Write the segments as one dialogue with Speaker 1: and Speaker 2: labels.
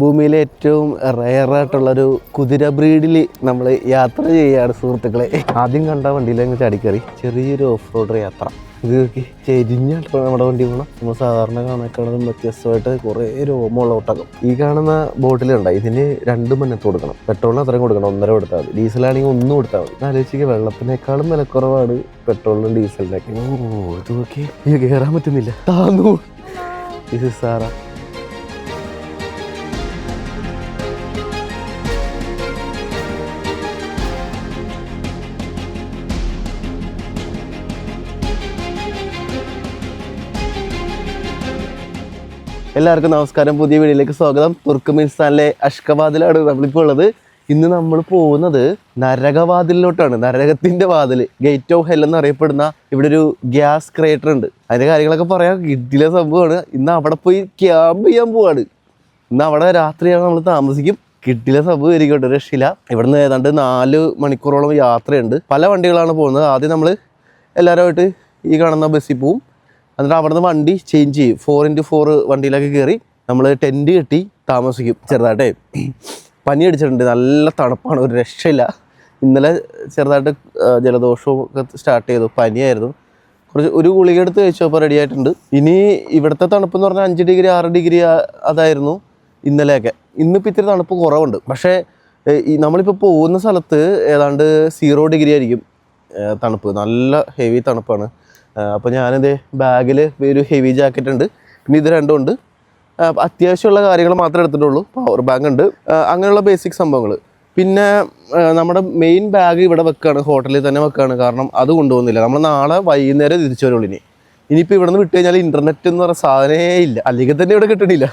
Speaker 1: ഭൂമിയിലെ ഏറ്റവും റയറായിട്ടുള്ളൊരു കുതിര ബ്രീഡിൽ നമ്മൾ യാത്ര ചെയ്യുകയാണ് സുഹൃത്തുക്കളെ. ആദ്യം കണ്ട വണ്ടിയിൽ വണ്ടിയിലങ്ങ് ചാടിക്കറി. ചെറിയൊരു ഓഫ് റോഡ് യാത്ര. ഇത് നോക്കി ചെരിഞ്ഞാട്ടോ നമ്മുടെ വണ്ടി പോകണം നമ്മൾ സാധാരണ കാണാക്കാണതും വ്യത്യസ്തമായിട്ട് കുറേ രോമമുള്ള ഒട്ടകം ഈ കാണുന്ന ബോട്ടിലുണ്ട് ഇതിന് രണ്ട് മുന്നത്ത് കൊടുക്കണം. പെട്രോളിന് അത്രയും കൊടുക്കണം ഒന്നര കൊടുത്താൽ മതി. ഡീസലാണെങ്കിൽ ഒന്നും കൊടുത്താൽ മതി. ആലോചിക്കുക വെള്ളത്തിനേക്കാളും വിലക്കുറവാണ് പെട്രോളിനും ഡീസലിനൊക്കെ. ഓ ഇത് നോക്കി കയറാൻ പറ്റുന്നില്ല. താന്നു. ഇത് സാറാ എല്ലാവർക്കും നമസ്കാരം. പുതിയ വീഡിയോയിലേക്ക് സ്വാഗതം. തുർക്കുമിനിസ്ഥാനിലെ അഷ്കബാദിലാണ് നമ്മളിപ്പോൾ ഉള്ളത്. ഇന്ന് നമ്മൾ പോകുന്നത് നരകവാതിലിലോട്ടാണ്. നരകത്തിന്റെ വാതിൽ ഗേറ്റ് ഓഫ് ഹെൽ എന്നറിയപ്പെടുന്ന ഇവിടെ ഒരു ഗ്യാസ് ക്രിയേറ്റർ ഉണ്ട്. അതിന്റെ കാര്യങ്ങളൊക്കെ പറയാൻ കിട്ടിയ സംഭവമാണ്. ഇന്ന് അവിടെ പോയി ക്യാമ്പ് ചെയ്യാൻ പോവാണ്. ഇന്ന് അവിടെ രാത്രിയാണ് നമ്മൾ താമസിക്കും. കിട്ടിയ സംഭവം ഇരിക്കട്ടെ രക്ഷയില്ല. ഇവിടുന്ന് ഏതാണ്ട് നാല് മണിക്കൂറോളം യാത്രയുണ്ട്. പല വണ്ടികളാണ് പോകുന്നത്. ആദ്യം നമ്മൾ എല്ലാവരുമായിട്ട് ഈ കാണുന്ന ബസ്സിൽ പോവും. എന്നിട്ട് അവിടുന്ന് വണ്ടി ചേഞ്ച് ചെയ്യും. ഫോർ ഇന്റു ഫോർ വണ്ടിയിലൊക്കെ കയറി നമ്മൾ ടെന്റ് കെട്ടി താമസിക്കും ചെറുതായിട്ടേ. പനി അടിച്ചിട്ടുണ്ട്. നല്ല തണുപ്പാണ്. ഒരു രക്ഷയില്ല. ഇന്നലെ ചെറുതായിട്ട് ജലദോഷവും ഒക്കെ സ്റ്റാർട്ട് ചെയ്തു. പനിയായിരുന്നു. കുറച്ച് ഒരു ഗുളിക എടുത്ത് കഴിച്ചപ്പോൾ റെഡി ആയിട്ടുണ്ട്. ഇനി ഇവിടുത്തെ തണുപ്പ് എന്ന് പറഞ്ഞാൽ അഞ്ച് ഡിഗ്രി ആറ് ഡിഗ്രി അതായിരുന്നു ഇന്നലെയൊക്കെ. ഇന്നിപ്പോൾ ഇത്തിരി തണുപ്പ് കുറവുണ്ട്. പക്ഷേ നമ്മളിപ്പോൾ പോകുന്ന സ്ഥലത്ത് ഏതാണ്ട് സീറോ ഡിഗ്രി ആയിരിക്കും തണുപ്പ്. നല്ല ഹെവി തണുപ്പാണ്. അപ്പോൾ ഞാനിത് ബാഗിൽ ഒരു ഹെവി ജാക്കറ്റ് ഉണ്ട്. പിന്നെ ഇത് രണ്ടും ഉണ്ട്. അത്യാവശ്യമുള്ള കാര്യങ്ങൾ മാത്രമേ എടുത്തിട്ടുള്ളൂ. പവർ ബാങ്ക് ഉണ്ട്. അങ്ങനെയുള്ള ബേസിക് സംഭവങ്ങൾ പിന്നെ നമ്മുടെ മെയിൻ ബാഗ് ഇവിടെ വെക്കുകയാണ് ഹോട്ടലിൽ തന്നെ വെക്കുകയാണ് കാരണം അത് കൊണ്ടുപോകുന്നില്ല. നമ്മൾ നാളെ വൈകുന്നേരം തിരിച്ചു വരുള്ളൂ ഇനി. ഇനിയിപ്പോൾ ഇവിടെ നിന്ന് വിട്ട് കഴിഞ്ഞാൽ ഇന്റർനെറ്റ് എന്ന് പറയുന്ന സാധനമേ ഇല്ല. അല്ലെങ്കിൽ തന്നെ ഇവിടെ കിട്ടണില്ല.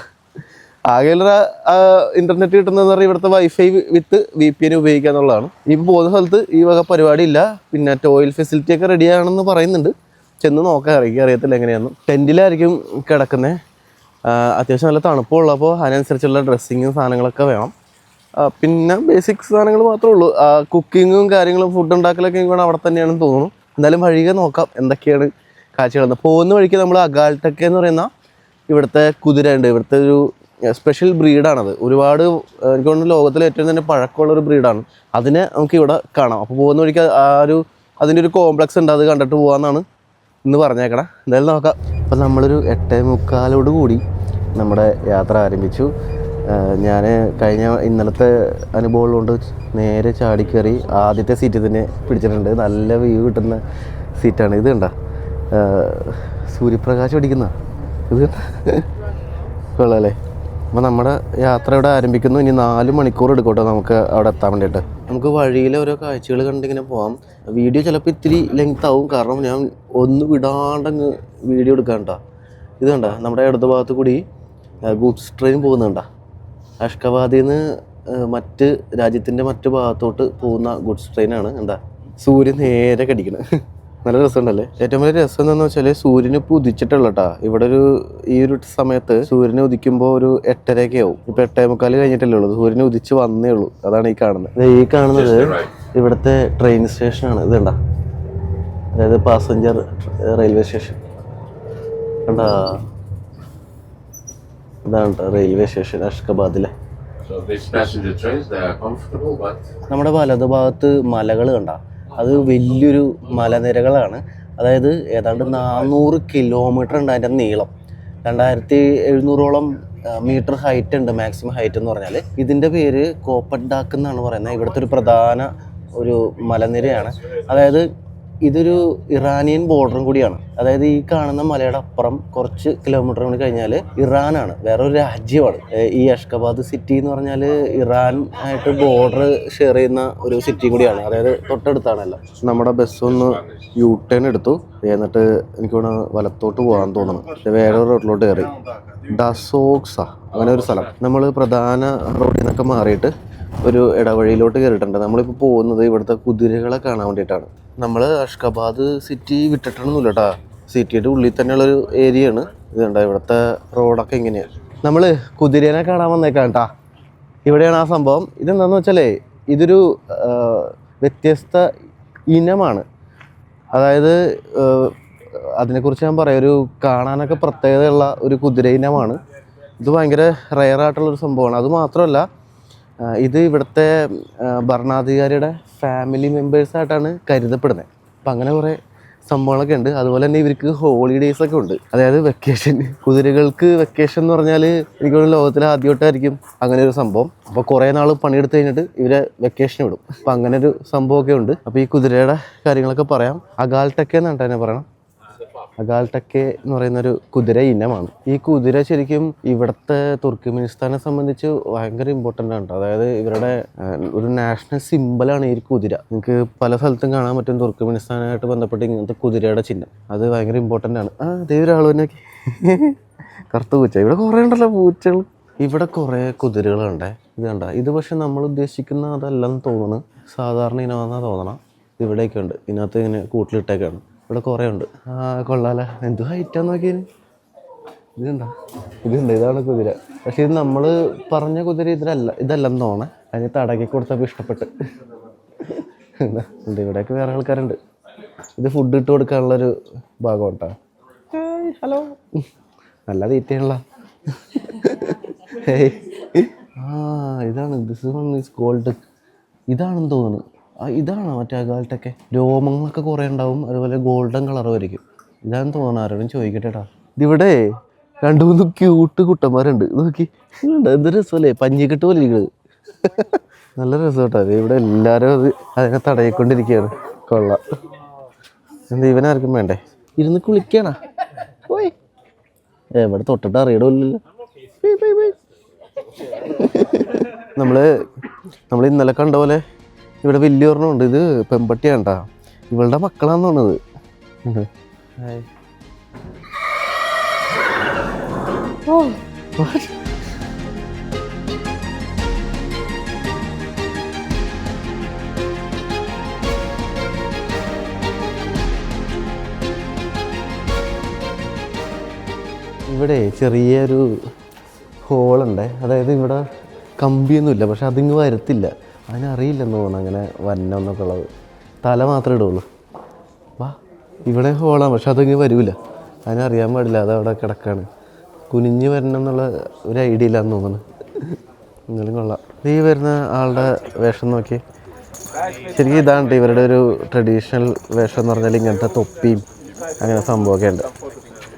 Speaker 1: ആകെയുള്ള ഇന്റർനെറ്റ് കിട്ടുന്നതെന്ന് പറഞ്ഞാൽ ഇവിടുത്തെ wifi with V P N ഉപയോഗിക്കുക എന്നുള്ളതാണ് ഇനിയിപ്പോൾ പോകുന്ന സ്ഥലത്ത് ഈ വക പരിപാടി ഇല്ല. പിന്നെ ടോയ്ലറ്റ് ഫെസിലിറ്റി ഒക്കെ റെഡിയാണെന്ന് പറയുന്നുണ്ട്. ചെന്ന് നോക്കാൻ അറിയിക്കുക അറിയത്തില്ല എങ്ങനെയാണെന്ന് ടെന്റിലായിരിക്കും കിടക്കുന്നത് അത്യാവശ്യം നല്ല തണുപ്പുള്ളപ്പോൾ അതിനനുസരിച്ചുള്ള ഡ്രസ്സിങ്ങും സാധനങ്ങളൊക്കെ വേണം. പിന്നെ ബേസിക് സാധനങ്ങൾ മാത്രമേ ഉള്ളൂ. കുക്കിങ്ങും കാര്യങ്ങളും ഫുഡ് ഉണ്ടാക്കലൊക്കെ ഇവിടെ അവിടെ തന്നെയാണെന്ന് തോന്നുന്നു. എന്തായാലും വഴിയെ നോക്കാം. എന്തൊക്കെയാണ് കാഴ്ചകൾ പോകുന്ന വഴിക്ക് നമ്മൾ അഗാൾട്ടക്ക എന്ന് പറയുന്ന ഇവിടുത്തെ കുതിര ഉണ്ട്. ഇവിടുത്തെ ഒരു സ്പെഷ്യൽ ബ്രീഡാണത് ഒരുപാട് എനിക്ക് തോന്നുന്നു ലോകത്തിലെ ഏറ്റവും തന്നെ പഴക്കമുള്ള ഒരു ബ്രീഡാണ് അതിനെ നമുക്ക് ഇവിടെ കാണാം. അപ്പോൾ പോകുന്ന വഴിക്ക് ആ ഒരു അതിന്റെ ഒരു കോംപ്ലക്സ് ഉണ്ട്. അത് കണ്ടിട്ട് പോകാമെന്നാണ് ഇന്ന് പറഞ്ഞേക്കണം എന്തായാലും നോക്കാം. അപ്പം നമ്മളൊരു എട്ടേ മുക്കാലോട് കൂടി നമ്മുടെ യാത്ര ആരംഭിച്ചു. ഞാൻ കഴിഞ്ഞ ഇന്നലത്തെ അനുഭവം കൊണ്ട് നേരെ ചാടിക്കയറി ആദ്യത്തെ സീറ്റ് തന്നെ പിടിച്ചിട്ടുണ്ട്. നല്ല വ്യൂ കിട്ടുന്ന സീറ്റാണ് ഇത് കണ്ട? സൂര്യപ്രകാശം അടിക്കുന്ന. ഇത് കണ്ട? അപ്പോൾ നമ്മുടെ യാത്ര ഇവിടെ ആരംഭിക്കുന്നു. ഇനി നാല് മണിക്കൂർ എടുക്കട്ടെ നമുക്ക് അവിടെ എത്താൻ വേണ്ടിയിട്ട്. നമുക്ക് വഴിയിലെ ഓരോ കാഴ്ചകൾ കണ്ടിങ്ങനെ പോവാം. വീഡിയോ ചിലപ്പോൾ ഇത്തിരി ലെങ്ത് ആവും. കാരണം ഞാൻ ഒന്ന് വിടാണ്ടങ്ങ് വീഡിയോ എടുക്കാണ്ട ഇത് കണ്ട? നമ്മുടെ ഇടത് ഭാഗത്ത് കൂടി ഗൂഡ്സ് ട്രെയിൻ പോകുന്നുണ്ട അഷ്കബാദിൽ നിന്ന് മറ്റ് രാജ്യത്തിന്റെ മറ്റു ഭാഗത്തോട്ട് പോകുന്ന ഗുഡ്സ് ട്രെയിനാണ് എന്താ സൂര്യൻ നേരെ കടിക്കണം. നല്ല രസമുണ്ടല്ലേ? ഏറ്റവും വലിയ രസം എന്താണെന്ന് വെച്ചാൽ സൂര്യന് ഇപ്പോൾ ഉദിച്ചിട്ടുള്ള കേട്ടാ ഇവിടെ ഒരു ഈ ഒരു സമയത്ത് സൂര്യനെ ഉദിക്കുമ്പോൾ ഒരു എട്ടരയൊക്കെ ആവും. ഇപ്പൊ എട്ടേ മുക്കാൽ കഴിഞ്ഞിട്ടല്ലേ ഉള്ളൂ. സൂര്യനെ ഉദിച്ച് വന്നേ ഉള്ളൂ. അതാണ് ഈ കാണുന്നത് ഈ കാണുന്നത് ഇവിടുത്തെ ട്രെയിൻ സ്റ്റേഷനാണ് ഇത് കണ്ടാ? അതായത് പാസഞ്ചർ റെയിൽവേ സ്റ്റേഷൻ കണ്ടാ? ഇതാണ് റെയിൽവേ സ്റ്റേഷൻ അഷ്കബാദിലെ. നമ്മുടെ വലതുഭാഗത്ത് മലകൾ കണ്ട? അത് വലിയൊരു മലനിരകളാണ്. അതായത് ഏതാണ്ട് നാനൂറ് കിലോമീറ്റർ ഉണ്ട് അതിന്റെ നീളം. രണ്ടായിരത്തി എഴുന്നൂറോളം മീറ്റർ ഹൈറ്റ് ഉണ്ട് മാക്സിമം ഹൈറ്റ് എന്ന് പറഞ്ഞാൽ ഇതിന്റെ പേര് കോപ്പഡാക്ക് എന്നാണ് പറയുന്നത്. ഇവിടുത്തെ ഒരു പ്രധാന ഒരു മലനിരയാണ്. അതായത് ഇതൊരു ഇറാനിയൻ ബോർഡറും കൂടിയാണ്. അതായത് ഈ കാണുന്ന മലയുടെ അപ്പുറം കുറച്ച് കിലോമീറ്റർ കൂടി കഴിഞ്ഞാൽ ഇറാനാണ്. വേറെ ഒരു രാജ്യമാണ് ഈ അഷ്കബാദ് സിറ്റി എന്ന് പറഞ്ഞാൽ ഇറാൻ ആയിട്ട് ബോർഡർ ഷെയർ ചെയ്യുന്ന ഒരു സിറ്റിയും കൂടിയാണ്. അതായത് തൊട്ടടുത്താണല്ലോ. നമ്മുടെ ബസ് ഒന്ന് യു ടേൺ എടുത്തു. എന്നിട്ട് എനിക്ക് വേണം വലത്തോട്ട് പോകാൻ തോന്നണം വേറെ റോഡിലോട്ട് കയറി. ഡസോക്സ അങ്ങനെ ഒരു സ്ഥലം. നമ്മൾ പ്രധാന റോഡിൽ നിന്നൊക്കെ മാറിയിട്ട് ഒരു ഇടവഴിയിലോട്ട് കയറിയിട്ടുണ്ട്. നമ്മളിപ്പോൾ പോകുന്നത് ഇവിടുത്തെ കുതിരകളെ കാണാൻ വേണ്ടിയിട്ടാണ്. നമ്മൾ അഷ്കബാദ് സിറ്റി വിട്ടിട്ടൊന്നുമില്ല കേട്ടാ സിറ്റിയുടെ ഉള്ളിൽ തന്നെയുള്ളൊരു ഏരിയ ആണ്. ഇത് കണ്ടോ ഇവിടുത്തെ റോഡൊക്കെ ഇങ്ങനെയാണ് നമ്മൾ കുതിരേനെ കാണാൻ വന്നേക്കാം കേട്ടാ ഇവിടെയാണ് ആ സംഭവം. ഇതെന്താണെന്ന് വെച്ചാലേ ഇതൊരു വ്യത്യസ്ത ഇനമാണ്. അതായത് അതിനെക്കുറിച്ച് ഞാൻ പറയാം. ഒരു കാണാനൊക്കെ പ്രത്യേകതയുള്ള ഒരു കുതിര ഇനമാണ്. ഇത് ഭയങ്കര റെയർ ആയിട്ടുള്ളൊരു സംഭവമാണ്. അത് മാത്രമല്ല ഇത് ഇവിടുത്തെ ഭരണാധികാരിയുടെ ഫാമിലി മെമ്പേഴ്സായിട്ടാണ് കരുതപ്പെടുന്നത്. അപ്പം അങ്ങനെ കുറേ സംഭവങ്ങളൊക്കെ ഉണ്ട്. അതുപോലെ തന്നെ ഇവർക്ക് ഹോളിഡേയ്സ് ഒക്കെ ഉണ്ട്. അതായത് വെക്കേഷൻ കുതിരകൾക്ക് വെക്കേഷൻ എന്ന് പറഞ്ഞാൽ എനിക്ക് ലോകത്തിൽ ആദ്യമായിട്ടായിരിക്കും അങ്ങനെ ഒരു സംഭവം. അപ്പോൾ കുറേ നാൾ പണിയെടുത്ത് കഴിഞ്ഞിട്ട് ഇവരെ വെക്കേഷൻ വിടും. അപ്പം അങ്ങനെ ഒരു സംഭവമൊക്കെ ഉണ്ട്. അപ്പോൾ ഈ കുതിരയുടെ കാര്യങ്ങളൊക്കെ പറയാം. അഗാൽട്ടൊക്കെ എന്നാണ് തന്നെ പറയണം അഗാൽട്ടക്കെ എന്ന് പറയുന്ന ഒരു കുതിര ഇനമാണ്. ഈ കുതിര ശരിക്കും ഇവിടുത്തെ തുർക്കിമിനിസ്ഥാനെ സംബന്ധിച്ച് ഭയങ്കര ഇമ്പോർട്ടന്റ് ആണ് അതായത് ഇവരുടെ ഒരു നാഷണൽ സിമ്പിളാണ് ഈ കുതിര. നിങ്ങൾക്ക് പല സ്ഥലത്തും കാണാൻ പറ്റും തുർക്കിമിനിസ്ഥാനായിട്ട് ബന്ധപ്പെട്ട് ഇങ്ങനത്തെ കുതിരയുടെ ചിഹ്നം. അത് ഭയങ്കര ഇമ്പോർട്ടന്റ് ആണ്. ആ ദൈവരാൾ തന്നെ കറുത്ത പൂച്ച. ഇവിടെ കുറേ ഉണ്ടല്ലോ പൂച്ചകൾ ഇവിടെ കുറേ കുതിരകളുണ്ട്. ഇത് കണ്ട. ഇത് പക്ഷെ നമ്മൾ ഉദ്ദേശിക്കുന്ന അതല്ലെന്ന് തോന്നുന്നു. സാധാരണ ഇനമാണെന്നാണ് തോന്നണം. ഇവിടെയൊക്കെ ഉണ്ട്. ഇതിനകത്ത് ഇങ്ങനെ കൂട്ടിലിട്ടേക്കാണ്. ഇവിടെ കുറേ ഉണ്ട്. ആ കൊള്ളാലോ. എന്ത് ഹൈറ്റാന്ന് നോക്കിയതിന് ഇതുണ്ടോ ഇതുണ്ട് ഇതാണ് കുതിര. പക്ഷെ ഇത് നമ്മൾ പറഞ്ഞ കുതിര ഇതിലല്ല ഇതല്ലെന്ന് തോന്നണേ. അതിന് തടകി കൊടുത്തപ്പോൾ ഇഷ്ടപ്പെട്ട്. ഉണ്ട് ഇവിടെയൊക്കെ വേറെ ആൾക്കാരുണ്ട്. ഇത് ഫുഡ് ഇട്ട് കൊടുക്കാനുള്ളൊരു ഭാഗം കേട്ടോ ഹലോ നല്ല തീറ്റയുള്ള ആ ഇതാണ്. ദിസ് വൺ ഈസ് ഗോൾഡ് ഇതാണെന്ന് തോന്നുന്നു ഇതാണ് മറ്റേ അകാലത്തൊക്കെ രോമങ്ങളൊക്കെ കുറേ ഉണ്ടാവും അതുപോലെ ഗോൾഡൻ കളർ വരയ്ക്കും ഇതാണ് തോന്നുന്നു ആരോടും ചോദിക്കട്ടെടാ. ഇതിവിടെ രണ്ട് മൂന്ന് ക്യൂട്ട് കുട്ടന്മാരുണ്ട്. നോക്കി. എന്ത് രസമല്ലേ? പഞ്ഞിക്കെട്ട് പോലെ ഇരിക്കുന്നത് നല്ല രസം കേട്ടോ അത് ഇവിടെ എല്ലാവരും അത് അതിനെ തടയിക്കൊണ്ടിരിക്കുകയാണ്. കൊള്ളാം. എന്താ ഇവനാർക്കും വേണ്ടേ? ഇരുന്ന് കുളിക്കണ? പോയി. എവിടെ തൊട്ടിട്ട് അറിയണമില്ലല്ലോ നമ്മൾ നമ്മൾ ഇന്നലെ കണ്ട പോലെ ഇവിടെ വലിയ ഒരെണ്ണമുണ്ട് ഇത് പെമ്പട്ടിയാണ് ട്ടാ. ഇവളുടെ മക്കളാന്ന് തോന്നുന്നത്. ഹായ്. ഓ, ഇവിടെ ചെറിയൊരു ഹോളുണ്ട്. അതായത് ഇവിടെ കമ്പിയൊന്നുമില്ല പക്ഷെ അതിങ്ങ് വരത്തില്ല. അതിനറിയില്ലെന്ന് തോന്നുന്നു അങ്ങനെ വരണമെന്നൊക്കെ ഉള്ളത്. തല മാത്രമേ ഇടുള്ളൂ. വാ ഇവിടെ ഹോളാണ് പക്ഷെ അതങ്ങനെ വരില്ല അതിനറിയാൻ പാടില്ല അത് അവിടെ കിടക്കാണ്. കുനിഞ്ഞ് വരണം എന്നുള്ള ഒരു ഐഡിയ ഇല്ലാന്ന് തോന്നുന്നു. എന്നാലും കൊള്ളാം. ഈ വരുന്ന ആളുടെ വേഷം നോക്കി. ശരിക്കും ഇതാണ് ഇവരുടെ ഒരു ട്രഡീഷണൽ വേഷം എന്ന് പറഞ്ഞാൽ ഇങ്ങനത്തെ തൊപ്പിയും അങ്ങനെ സംഭവമൊക്കെ ഉണ്ട്.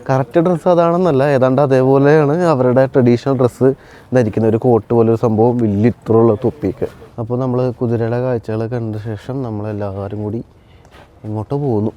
Speaker 1: കറക്റ്റ് ഡ്രസ്സ് അതാണെന്നല്ല ഏതാണ്ട് അതേപോലെയാണ് അവരുടെ ട്രഡീഷണൽ ഡ്രസ്സ് ധരിക്കുന്ന ഒരു കോട്ട് പോലെ ഒരു സംഭവം വലിയ ഇത്രയുള്ള തൊപ്പിയൊക്കെ. അപ്പോൾ നമ്മൾ കുതിരയുടെ കാഴ്ചകൾ കണ്ട ശേഷം നമ്മളെല്ലാവരും കൂടി ഇങ്ങോട്ട് പോകുന്നു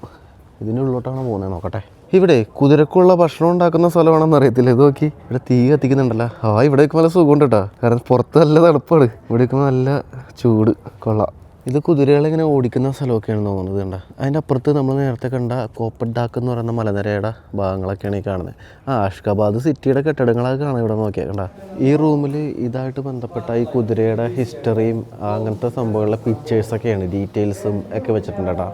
Speaker 1: ഇതിന്റെ ഇതിനുള്ളിലോട്ടാണ് പോകുന്നത് നോക്കട്ടെ. ഇവിടെ കുതിരക്കുള്ള ഭക്ഷണം ഉണ്ടാക്കുന്ന സ്ഥലമാണെന്ന് അറിയത്തില്ല? ഇത് നോക്കി. ഇവിടെ തീ കത്തിക്കുന്നുണ്ടല്ലോ. ആ ഇവിടെ നല്ല സുഖമുണ്ട് കേട്ടോ കാരണം പുറത്ത് നല്ല തണുപ്പാണ്. ഇവിടെ നല്ല ചൂട് കൊള്ളാം ഇത് കുതിരകളിങ്ങനെ ഓടിക്കുന്ന സ്ഥലമൊക്കെയാണ് തോന്നുന്നത് കണ്ട? അതിന്റെ അപ്പുറത്ത് നമ്മൾ നേരത്തെ കണ്ട കോപ്പഡാക്ക് എന്ന് പറയുന്ന മലനിരയുടെ ഭാഗങ്ങളൊക്കെയാണ് ഈ കാണുന്നത്. ആ അഷ്കബാദ് സിറ്റിയുടെ കെട്ടിടങ്ങളൊക്കെ കാണാം ഇവിടെ നോക്കിയാൽ കണ്ട? ഈ റൂമിൽ ഇതായിട്ട് ബന്ധപ്പെട്ട ഈ കുതിരയുടെ ഹിസ്റ്ററിയും അങ്ങനത്തെ സംഭവങ്ങളുടെ പിക്ചേഴ്സൊക്കെയാണ് ഡീറ്റെയിൽസും ഒക്കെ വെച്ചിട്ടുണ്ട് കേട്ടോ.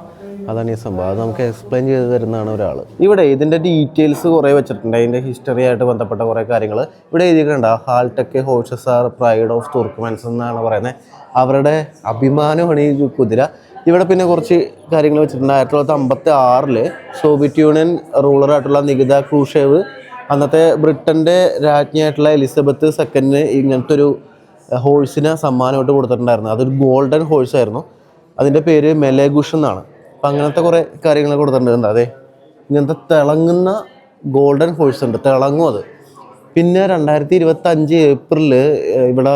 Speaker 1: അതാണ് ഈ സംഭവം. അത് നമുക്ക് എക്സ്പ്ലെയിൻ ചെയ്ത് തരുന്നതാണ് ഒരാൾ ഇവിടെ ഇതിന്റെ ഡീറ്റെയിൽസ് കുറേ വെച്ചിട്ടുണ്ട്. അതിന്റെ ഹിസ്റ്ററി ആയിട്ട് ബന്ധപ്പെട്ട കുറേ കാര്യങ്ങൾ ഇവിടെ എഴുതിയിട്ടുണ്ട്. ഹാൾടെക് horses are pride of Turkmens എന്നാണ് പറയുന്നത്. അവരുടെ അഭിമാനമാണ് ഈ കുതിര. ഇവിടെ പിന്നെ കുറച്ച് കാര്യങ്ങൾ വെച്ചിട്ടുണ്ട്. ആയിരത്തി തൊള്ളായിരത്തി അമ്പത്തി ആറിൽ സോവിയറ്റ് യൂണിയൻ റൂളറായിട്ടുള്ള നികിത ക്രൂഷേവ് അന്നത്തെ ബ്രിട്ടന്റെ രാജ്ഞിയായിട്ടുള്ള എലിസബത്ത് സെക്കൻഡിന് ഇങ്ങനത്തെ ഒരു ഹോഴ്സിന് സമ്മാനമായിട്ട് കൊടുത്തിട്ടുണ്ടായിരുന്നു. അതൊരു ഗോൾഡൻ ഹോഴ്സ് ആയിരുന്നു. അതിന്റെ പേര് മെലേഗുഷ് എന്നാണ്. അപ്പം അങ്ങനത്തെ കുറേ കാര്യങ്ങൾ കൊടുത്തിട്ടുണ്ട്. അതെ ഇങ്ങനത്തെ തിളങ്ങുന്ന ഗോൾഡൻ ഹോഴ്സ് ഉണ്ട്. തിളങ്ങും അത്. പിന്നെ രണ്ടായിരത്തി ഇരുപത്തി അഞ്ച് ഏപ്രിലിൽ ഇവിടെ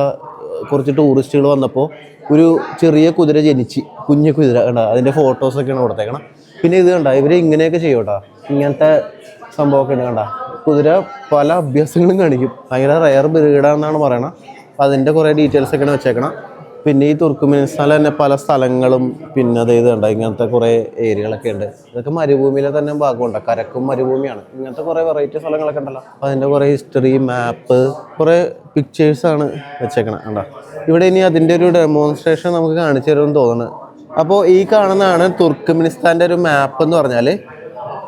Speaker 1: കുറച്ച് ടൂറിസ്റ്റുകൾ വന്നപ്പോൾ ഒരു ചെറിയ കുതിര ജനിച്ച്. കുഞ്ഞു കുതിര കണ്ട? അതിന്റെ ഫോട്ടോസൊക്കെയാണ് കൊടുത്തേക്കണം. പിന്നെ ഇത് കണ്ട? ഇവർ ഇങ്ങനെയൊക്കെ ചെയ്യും കേട്ടോ. ഇങ്ങനത്തെ സംഭവമൊക്കെ ഉണ്ട് കണ്ട? കുതിര പല അഭ്യാസങ്ങളും കാണിക്കും. ഭയങ്കര റയർ ബ്രീഡാണെന്നാണ് പറയണത് അപ്പം അതിന്റെ കുറേ ഡീറ്റെയിൽസ് ഒക്കെയാണ് വെച്ചേക്കണം. പിന്നെ ഈ തുർക്കുമിനിസ്ഥാനിൽ തന്നെ പല സ്ഥലങ്ങളും പിന്നെ അത് ഉണ്ട് ഇങ്ങനത്തെ കുറേ ഏരിയകളൊക്കെ ഉണ്ട്. ഇതൊക്കെ മരുഭൂമിയിലെ തന്നെ ഭാഗമുണ്ട്. കരക്കും മരുഭൂമിയാണ്. ഇങ്ങനത്തെ കുറേ വെറൈറ്റി സ്ഥലങ്ങളൊക്കെ ഉണ്ടല്ലോ. അപ്പോൾ അതിന്റെ കുറേ ഹിസ്റ്ററി മാപ്പ് കുറേ പിക്ചേഴ്സാണ് വെച്ചേക്കണം കണ്ടോ? ഇവിടെ ഇനി അതിന്റെ ഒരു ഡെമോൺസ്ട്രേഷൻ നമുക്ക് കാണിച്ചു തരുമെന്ന് തോന്നുന്നു. അപ്പോൾ ഈ കാണുന്നതാണ് തുർക്കുമിനിസ്ഥാന്റെ ഒരു മാപ്പ് എന്ന് പറഞ്ഞാൽ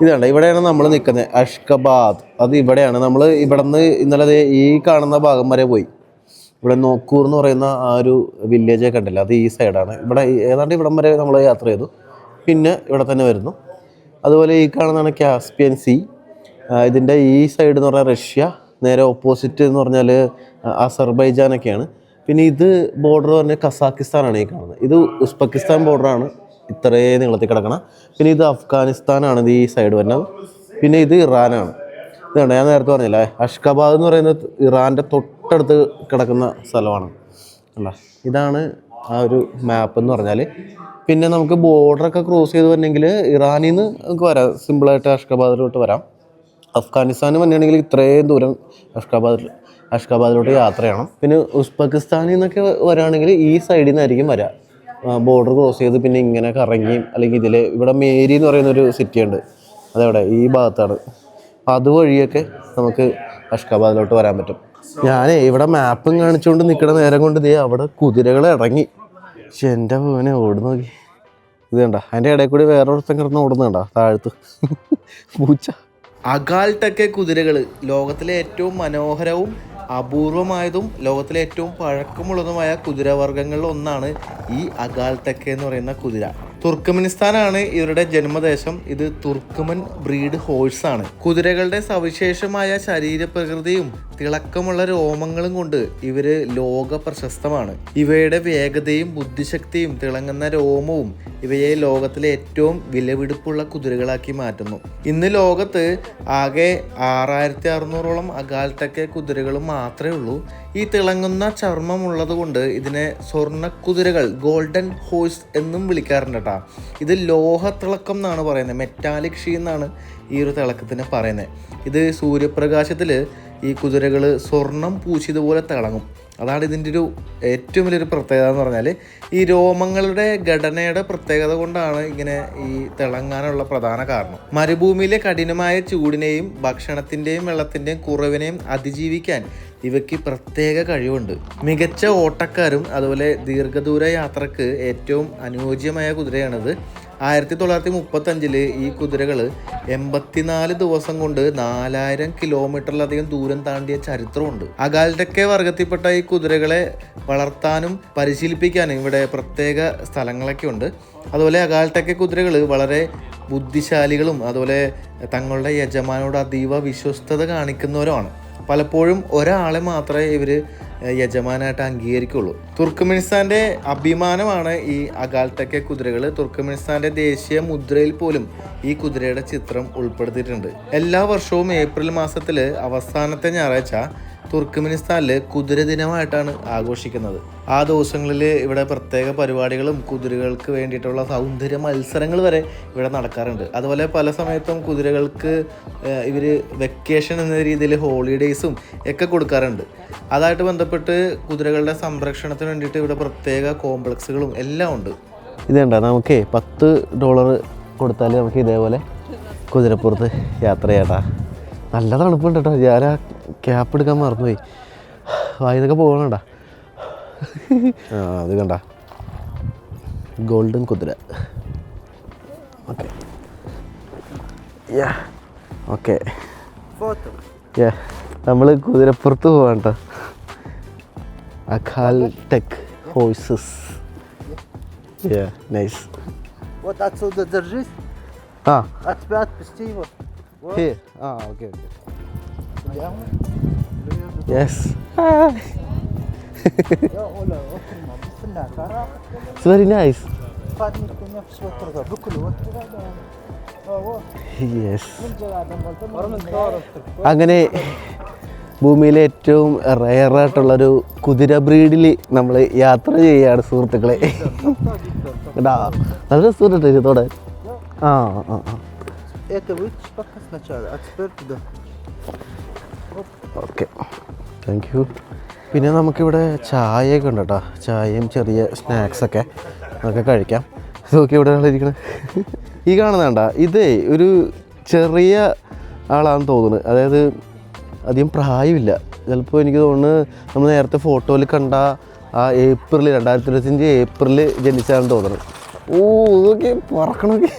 Speaker 1: ഇതാണ് ഇവിടെയാണ് നമ്മൾ നിൽക്കുന്നത്. അഷ്കബാദ്. അത് ഇവിടെയാണ്. നമ്മൾ ഇവിടെ നിന്ന് ഇന്നലെ ഈ കാണുന്ന ഭാഗം വരെ പോയി. ഇവിടെ നോക്കൂർ എന്ന് പറയുന്ന ആ ഒരു വില്ലേജേ കണ്ടില്ല അത് ഈ സൈഡാണ് ഇവിടെ ഏതാണ്ട് ഇവിടം വരെ നമ്മൾ യാത്ര ചെയ്തു. പിന്നെ ഇവിടെ തന്നെ വരുന്നു. അതുപോലെ ഈ കാണുന്നതാണ് കാസ്പിയൻ സീ ഇതിന്റെ ഈ സൈഡ് എന്ന് പറഞ്ഞാൽ റഷ്യ നേരെ ഓപ്പോസിറ്റ് എന്ന് പറഞ്ഞാൽ അസർബൈജാനൊക്കെയാണ് പിന്നെ ഇത് ബോർഡർ പറഞ്ഞാൽ കസാക്കിസ്ഥാനാണ് ഈ കാണുന്നത്. ഇത് ഉസ്ബെക്കിസ്ഥാൻ ബോർഡറാണ് ഇത്രയും നീളത്തിൽ കിടക്കണം. പിന്നെ ഇത് അഫ്ഗാനിസ്ഥാനാണ് ഇത് ഈ സൈഡ് വരുന്നത്. പിന്നെ ഇത് ഇറാനാണ്. ഇതാണ് ഞാൻ നേരത്തെ പറഞ്ഞില്ലേ അഷ്കബാദ് എന്ന് പറയുന്നത് ഇറാന്റെ തൊട്ടടുത്ത് കിടക്കുന്ന സ്ഥലമാണ്. അല്ല ഇതാണ് ആ ഒരു മാപ്പ് എന്ന് പറഞ്ഞാൽ. പിന്നെ നമുക്ക് ബോർഡറൊക്കെ ക്രോസ് ചെയ്ത് വരണമെങ്കിൽ ഇറാനിൽ നിന്ന് നമുക്ക് വരാം. സിമ്പിളായിട്ട് അഷ്കബാദിലോട്ട് വരാം. അഫ്ഗാനിസ്ഥാനിൽ വന്നിട്ടുണ്ടെങ്കിൽ ഇത്രയും ദൂരം അഷ്കബാദിൽ അഷ്കബാദിലോട്ട് യാത്ര ചെയ്യണം. പിന്നെ ഉസ്ബെക്കിസ്ഥാനിൽ നിന്നൊക്കെ വരാണെങ്കിൽ ഈ സൈഡിൽ നിന്നായിരിക്കും വരാം. ബോർഡർ ക്രോസ് ചെയ്ത് പിന്നെ ഇങ്ങനെ കറങ്ങി അല്ലെങ്കിൽ ഇതിൽ ഇവിടെ മേരി എന്ന് പറയുന്ന ഒരു സിറ്റി ഉണ്ട്. അതെവിടെ? ഈ ഭാഗത്താണ്. അതുവഴിയൊക്കെ നമുക്ക് അഷ്കബാദിലോട്ട് വരാൻ പറ്റും. ഞാനേ ഇവിടെ മാപ്പും കാണിച്ചുകൊണ്ട് നിൽക്കുന്ന നേരം കൊണ്ട് ദേ അവിടെ കുതിരകൾ ഇറങ്ങി. പക്ഷെ എന്റെ മോനെ ഓടുന്നു നോക്കി. ഇത് കണ്ട? അതിന്റെ ഇടയിൽ കൂടി വേറെ ഒരുത്തൻ കിടന്ന് ഓടുന്നുണ്ടോ താഴത്ത്. പൂച്ച. അകാൽട്ടൊക്കെ കുതിരകൾ ലോകത്തിലെ ഏറ്റവും മനോഹരവും അപൂർവമായതും ലോകത്തിലെ ഏറ്റവും പഴക്കമുള്ളതുമായ കുതിരവർഗങ്ങളിൽ ഒന്നാണ് ഈ അകാൽട്ടക്കെ എന്ന് പറയുന്ന കുതിര. തുർക്കമെനിസ്ഥാനാണ് ഇവരുടെ ജന്മദേശം. ഇത് തുർക്കമൻ ബ്രീഡ് ഹോഴ്സ് ആണ്. കുതിരകളുടെ സവിശേഷമായ ശരീരപ്രകൃതിയും തിളക്കമുള്ള രോമങ്ങളും കൊണ്ട് ഇവർ ലോക പ്രശസ്തമാണ്. ഇവയുടെ വേഗതയും ബുദ്ധിശക്തിയും തിളങ്ങുന്ന രോമവും ഇവയെ ലോകത്തിലെ ഏറ്റവും വിലപിടിപ്പുള്ള കുതിരകളാക്കി മാറ്റുന്നു. ഇന്ന് ലോകത്ത് ആകെ ആറായിരത്തി അറുന്നൂറോളം അകാലത്തൊക്കെ കുതിരകൾ മാത്രമേ ഉള്ളൂ. ഈ തിളങ്ങുന്ന ചർമ്മമുള്ളത് കൊണ്ട് ഇതിനെ സ്വർണ കുതിരകൾ ഗോൾഡൻ ഹോഴ്സ് എന്നും വിളിക്കാറുണ്ട് കേട്ടോ. ഇത് ലോഹത്തിളക്കം എന്നാണ് പറയുന്നത്. മെറ്റാലിക് ഷീ എന്നാണ് ഈ ഒരു തിളക്കത്തിന് പറയുന്നത്. ഇത് സൂര്യപ്രകാശത്തിൽ ഈ കുതിരകൾ സ്വർണം പൂശിയതുപോലെ തിളങ്ങും. അതാണ് ഇതിന്റെ ഒരു ഏറ്റവും വലിയൊരു പ്രത്യേകത എന്ന് പറഞ്ഞാൽ ഈ രോമങ്ങളുടെ ഘടനയുടെ പ്രത്യേകത കൊണ്ടാണ് ഇങ്ങനെ ഈ തിളങ്ങാനുള്ള പ്രധാന കാരണം. മരുഭൂമിയിലെ കഠിനമായ ചൂടിനെയും ഭക്ഷണത്തിന്റെയും വെള്ളത്തിന്റെയും കുറവിനെയും അതിജീവിക്കാൻ ഇവയ്ക്ക് പ്രത്യേക കഴിവുണ്ട്. മികച്ച ഓട്ടക്കാരും അതുപോലെ ദീർഘദൂര യാത്രയ്ക്ക് ഏറ്റവും അനുയോജ്യമായ കുതിരയാണിത്. ആയിരത്തി തൊള്ളായിരത്തി മുപ്പത്തഞ്ചിൽ ഈ കുതിരകൾ എൺപത്തിനാല് ദിവസം കൊണ്ട് നാലായിരം കിലോമീറ്ററിലധികം ദൂരം താണ്ടിയ ചരിത്രമുണ്ട്. അകാൽഡക്കെ വർഗത്തിൽപ്പെട്ട ഈ കുതിരകളെ വളർത്താനും പരിശീലിപ്പിക്കാനും ഇവിടെ പ്രത്യേക സ്ഥലങ്ങളൊക്കെ ഉണ്ട്. അതുപോലെ അകാൽട്ടക്കെ കുതിരകൾ വളരെ ബുദ്ധിശാലികളും അതുപോലെ തങ്ങളുടെ യജമാനോട് അതീവ വിശ്വസ്തത കാണിക്കുന്നവരുമാണ്. പലപ്പോഴും ഒരാളെ മാത്രമേ ഇവർ യജമാനായിട്ട് അംഗീകരിക്കുള്ളൂ. തുർക്കമെനിസ്ഥാന്റെ അഭിമാനമാണ് ഈ അഗാൽട്ടക്കെ കുതിരകൾ തുർക്കമെനിസ്ഥാന്റെ ദേശീയ മുദ്രയിൽ പോലും ഈ കുതിരയുടെ ചിത്രം ഉൾപ്പെടുത്തിയിട്ടുണ്ട്. എല്ലാ വർഷവും ഏപ്രിൽ മാസത്തിൽ അവസാനത്തെ ഞായറാഴ്ച തുർക്കമെനിസ്ഥാനിൽ കുതിര ദിനമായിട്ടാണ് ആഘോഷിക്കുന്നത്. ആ ദിവസങ്ങളിൽ ഇവിടെ പ്രത്യേക പരിപാടികളും കുതിരകൾക്ക് വേണ്ടിയിട്ടുള്ള സൗന്ദര്യ മത്സരങ്ങൾ വരെ ഇവിടെ നടക്കാറുണ്ട്. അതുപോലെ പല സമയത്തും കുതിരകൾക്ക് ഇവർ വെക്കേഷൻ എന്ന രീതിയിൽ ഹോളിഡേയ്സും ഒക്കെ കൊടുക്കാറുണ്ട്. അതായിട്ട് ബന്ധപ്പെട്ട് കുതിരകളുടെ സംരക്ഷണത്തിന് വേണ്ടിയിട്ട് ഇവിടെ പ്രത്യേക കോംപ്ലക്സുകളും എല്ലാം ഉണ്ട്. ഇതുണ്ട നമുക്ക് പത്ത് ഡോളർ കൊടുത്താൽ നമുക്ക് ഇതേപോലെ കുതിരപ്പുറത്ത് യാത്ര ചെയ്യാട്ടാ. നല്ല തണുപ്പുണ്ട് കേട്ടോ. ഞാൻ ക്യാപ്പ് എടുക്കാൻ മറന്നുപോയി വായതൊക്കെ പോകണണ്ട ആ അത് കണ്ട ഗോൾഡൻ കുതിര ഓക്കെ യാ ഓക്കെ യാ നമ്മൾ കുതിരപ്പുറത്ത് പോവാൻ കേട്ടോ അഖാൽ ടെക് ഹോഴ്സസ് യാ നൈസ്
Speaker 2: Вот отсюда держись,
Speaker 1: ആ
Speaker 2: от тебя отпусти его. Вот.
Speaker 1: Here. Ah, okay, okay. Yes it's very nice yes അങ്ങനെ ഭൂമിയിലെ ഏറ്റവും റയറായിട്ടുള്ളൊരു കുതിര ബ്രീഡിൽ നമ്മൾ യാത്ര ചെയ്യുകയാണ് സുഹൃത്തുക്കളെ. കേട്ടാ നല്ല രസമുണ്ട് ഇതോടെ. ആ ആ ഓക്കെ താങ്ക് യു പിന്നെ നമുക്കിവിടെ ചായയൊക്കെ ഉണ്ട് കേട്ടോ ചായയും ചെറിയ സ്നാക്സൊക്കെ നമുക്ക് കഴിക്കാം. നോക്കി ഇവിടെ ഇരിക്കണേ? ഈ കാണുന്നതാണ്ട ഇതേ ഒരു ചെറിയ ആളാണെന്ന് തോന്നുന്നു. അതായത് അധികം പ്രായമില്ല. ചിലപ്പോൾ എനിക്ക് തോന്നുന്നു നമ്മൾ നേരത്തെ ഫോട്ടോയിൽ കണ്ട ആ ഏപ്രിൽ രണ്ടായിരത്തി ഇരുപത്തഞ്ച് ഏപ്രിൽ ജനിച്ചാണെന്ന് തോന്നുന്നത് ഓ നോക്കി പറക്കണോക്കി.